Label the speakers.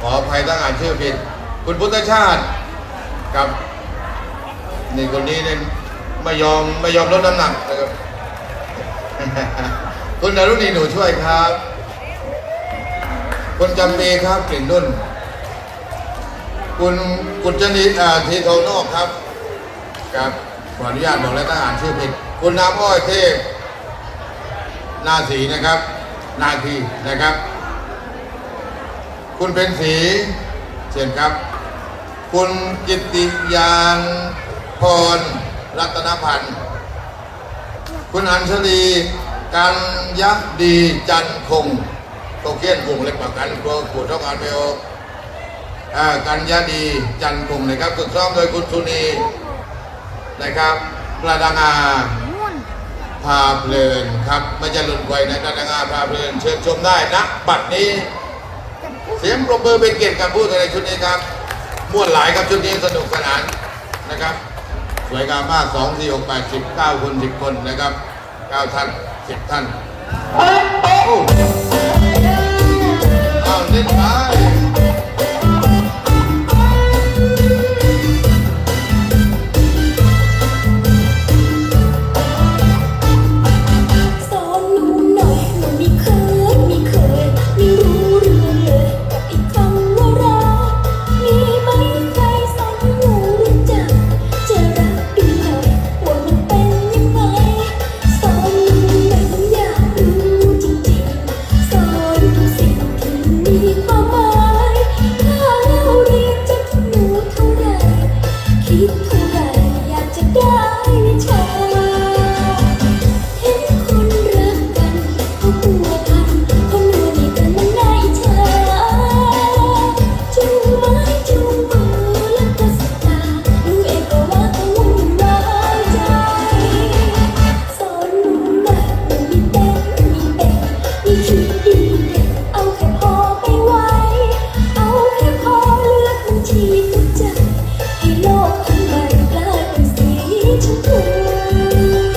Speaker 1: ขออภัยถ้าอ่านชื่อผิด คุณพุทธชาติกับนี่คนนี้เนี่ยไม่ยอมไม่ยอมลดน้ำหนักนะครับคุณดารุณีหนูช่วยครับ คุณจำปีครับกลิ่นนุ่น คุณกุจนีอ่าทีทองนอกครับครับขออนุญาตบอกแล้วถ้าอ่านชื่อผิด คุณน้ำอ้อยเทพนาสีนะครับ นาทีนะครับ คุณเป็นสีเชิญครับ คุณกิติยานพรรัตนพันธ์คุณอัญชลีกันยักดีจันคงโตเกียนกลุ่มเล็กกว่ากันกลัวขูดท้องอ่านไม่ออกกันยาดีจันคงนะครับฝึกซ้อมโดยคุณสุนีนะครับประดังอาพาเพลินครับไม่ใช่หลุนไวนะกระงาพาเพลินเชิญชมได้นะบัดนี้ เสียงปรบมือเป็นเกียรติกับผู้ในชุดนี้ครับม่วนหลายครับชุดนี้สนุกสนานนะครับ สวยงามมาก 2 4 6 8 10 9คน10 คนนะครับ 9 ท่าน 10 ท่าน โอ้เอาเล่นไป
Speaker 2: ทุก